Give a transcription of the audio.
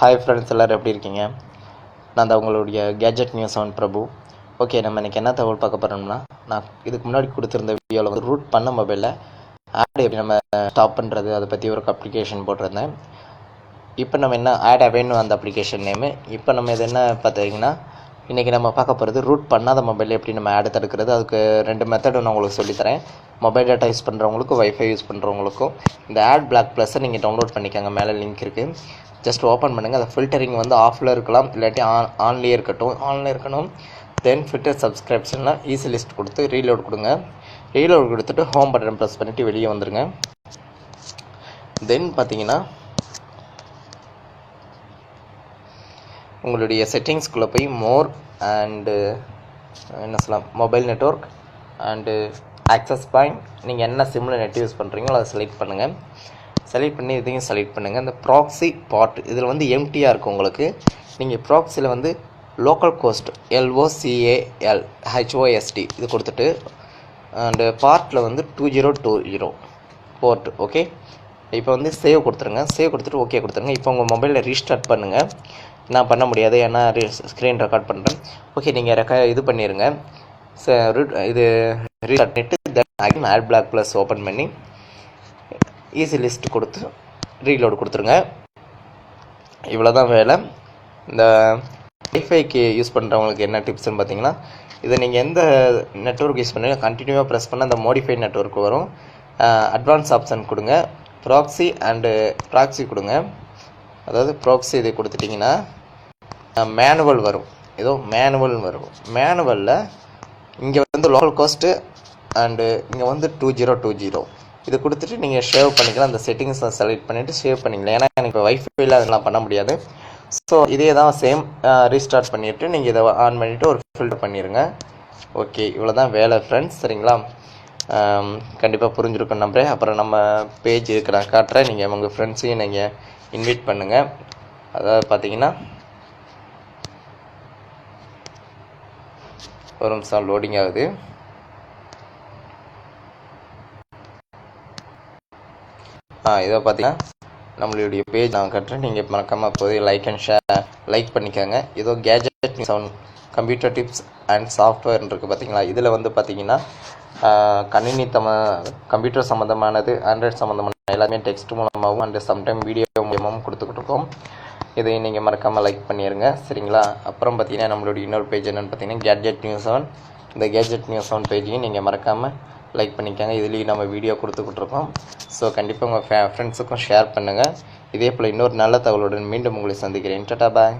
Hi friends எல்லோரும் எப்படி இருக்கீங்க? நான் தான் உங்களுடைய gadget news seven Prabhu. Okay நம்ம இன்றைக்கி என்ன தகவல் பார்க்க போகிறோம்னா நான் இதுக்கு முன்னாடி கொடுத்துருந்த வீடியோவில் வந்து ரூட் பண்ண மொபைலில் ஆட் எப்படி நம்ம ஸ்டாப் பண்ணுறது அதை பற்றி ஒரு அப்ளிகேஷன் போட்டிருந்தேன். இப்போ நம்ம என்ன ஆட் அவேன்னு அந்த அப்ளிகேஷன் நேமு இப்போ நம்ம இது என்ன பார்த்தீங்கன்னா இன்றைக்கி நம்ம பார்க்க போகிறது ரூட் பண்ணாத மொபைல் எப்படி நம்ம ஆட் தடுக்கிறது? அதுக்கு ரெண்டு மெத்தடு நான் உங்களுக்கு சொல்லித்தரேன். மொபைல் டேட்டா யூஸ் பண்ணுறவங்களுக்கும் ஒய்ஃபை யூஸ் பண்ணுறவங்களுக்கும் இந்த ஆட் பிளாக் ப்ளஸ்ஸை நீங்கள் டவுன்லோட் பண்ணிக்கோங்க. மேலே லிங்க் இருக்குது ஜஸ்ட் ஓப்பன் பண்ணுங்கள் அந்த ஃபில்டரிங் வந்து ஆஃபில் இருக்கலாம். இல்லாட்டி ஆன் ஆன்லேயே இருக்கட்டும். ஆன்லேயே இருக்கணும். தென் ஃபில்டர் சப்ஸ்கிரிப்ஷனில் ஈஸி லிஸ்ட் கொடுத்து ரீலோட் கொடுங்க. ரீலோட் கொடுத்துட்டு ஹோம் பட்டன் ப்ரெஸ் பண்ணிவிட்டு வெளியே வந்துடுங்க தென் பார்த்தீங்கன்னா உங்களுடைய செட்டிங்ஸ்குள்ளே போய் மோர் அண்டு என்ன சொல்லலாம்? Mobile network and access point நீங்கள் என்ன சிம்மில் நெட் யூஸ் பண்ணுறீங்களோ அதை செலக்ட் பண்ணுங்கள் செலக்ட் பண்ணி இதையும் செலக்ட் பண்ணுங்கள் இந்த ப்ராக்ஸி பார்ட் இதில் வந்து எம்டியாக இருக்கும் உங்களுக்கு. நீங்கள் ப்ராக்ஸியில் வந்து லோக்கல் கோஸ்ட் எல்ஓசிஏஎல் ஹெச்ஓஎஸ்டி இது கொடுத்துட்டு அண்டு பார்ட்டில் வந்து two zero two zero port okay இப்போ வந்து சேவ் கொடுத்துருங்க. சேவ் கொடுத்துட்டு ஓகே கொடுத்துருங்க. இப்போ உங்கள் மொபைலில் ரீஸ்டார்ட் பண்ணுங்கள் நான் பண்ண முடியாது ஏன்னா ஸ்க்ரீன் ரெக்கார்ட் பண்ணுறேன் ஓகே நீங்கள் ரெக்க இது பண்ணிடுங்க இது ரீஸ்டார்ட் பண்ணிவிட்டு then ad block plus open பண்ணி ஈஸி லிஸ்ட் கொடுத்து ரீலோடு கொடுத்துருங்க. இவ்வளோ தான் வேலை. இந்த வைஃபைக்கு யூஸ் பண்ணுறவங்களுக்கு என்ன டிப்ஸ்னு பார்த்தீங்கன்னா இதை நீங்கள் எந்த நெட்ஒர்க் யூஸ் பண்ணுறீங்க கண்டினியூவாக ப்ரெஸ் பண்ணால் அந்த மோடிஃபை நெட்ஒர்க் வரும். அட்வான்ஸ் ஆப்ஷன் கொடுங்க. ப்ராக்ஸி அண்டு ப்ராக்ஸி கொடுங்க. அதாவது ப்ராக்ஸி இது கொடுத்துட்டிங்கன்னா மேனுவல் வரும். ஏதோ மேனுவல்னு வரும். மேனுவலில் இங்கே வந்து லோக்கல் கோஸ்ட்டு அண்டு இங்கே வந்து டூ ஜீரோ டூ ஜீரோ இது கொடுத்துட்டு நீங்கள் ஷேவ் பண்ணிக்கலாம். அந்த செட்டிங்ஸை செலக்ட் பண்ணிவிட்டு ஷேவ் பண்ணிக்கலாம். ஏன்னா எனக்கு வைஃபை வைஃபைல அதெல்லாம் பண்ண முடியாது. ஸோ இதே தான் சேம் ரீஸ்டார்ட் பண்ணிவிட்டு நீங்கள் இதை ஆன் பண்ணிவிட்டு ஒரு ஃபில்டர் பண்ணிடுங்க ஓகே இவ்வளோ தான் வேலை ஃப்ரெண்ட்ஸ் சரிங்களா? கண்டிப்பாக புரிஞ்சிருக்கும் நம்புறேன் அப்புறம் நம்ம பேஜ் இருக்கு நான் காட்டுறேன் நீங்கள் உங்கள் ஃப்ரெண்ட்ஸையும் நீங்கள் இன்வைட் பண்ணுங்கள் அதாவது பார்த்தீங்கன்னா ஒரு நிமிஷம் லோடிங் ஆகுது. இதை பார்த்தீங்கன்னா நம்மளுடைய பேஜ் நான் கட்டுறேன். நீங்கள் மறக்காமல் போய் லைக் அண்ட் ஷேர் லைக் பண்ணிக்கோங்க. இதோ gadget sound computer tips and software இருக்குது பார்த்தீங்களா இதில் வந்து பார்த்தீங்கன்னா கணினி தம கம்ப்யூட்டர் சம்மந்தமானது ஆண்ட்ராய்ட் சம்மந்தமான எல்லாமே டெக்ஸ்ட் மூலமாகவும் அண்ட் சம்டைம் வீடியோ மூலமாகவும் கொடுத்துக்கிட்டு இருக்கோம் இதை நீங்கள் மறக்காமல் லைக் பண்ணிடுங்க சரிங்களா? அப்புறம் பார்த்தீங்கன்னா நம்மளுடைய இன்னொரு பேஜ் என்னென்னு பார்த்தீங்கன்னா கேட்ஜெட் நியூஸ் செவன் இந்த கேட்ஜெட் நியூஸ் செவன் பேஜையும் நீங்கள் மறக்காமல் லைக் பண்ணிக்கோங்க. இதுலேயும் நம்ம வீடியோ கொடுத்துக்கிட்டுருக்கோம் ஸோ கண்டிப்பாக உங்கள் ஃபே ஃப்ரெண்ட்ஸுக்கும் ஷேர் பண்ணுங்கள் இதே போல் இன்னொரு நல்ல தகவலுடன் மீண்டும் உங்களை சந்திக்கிறேன். டாடா பாய்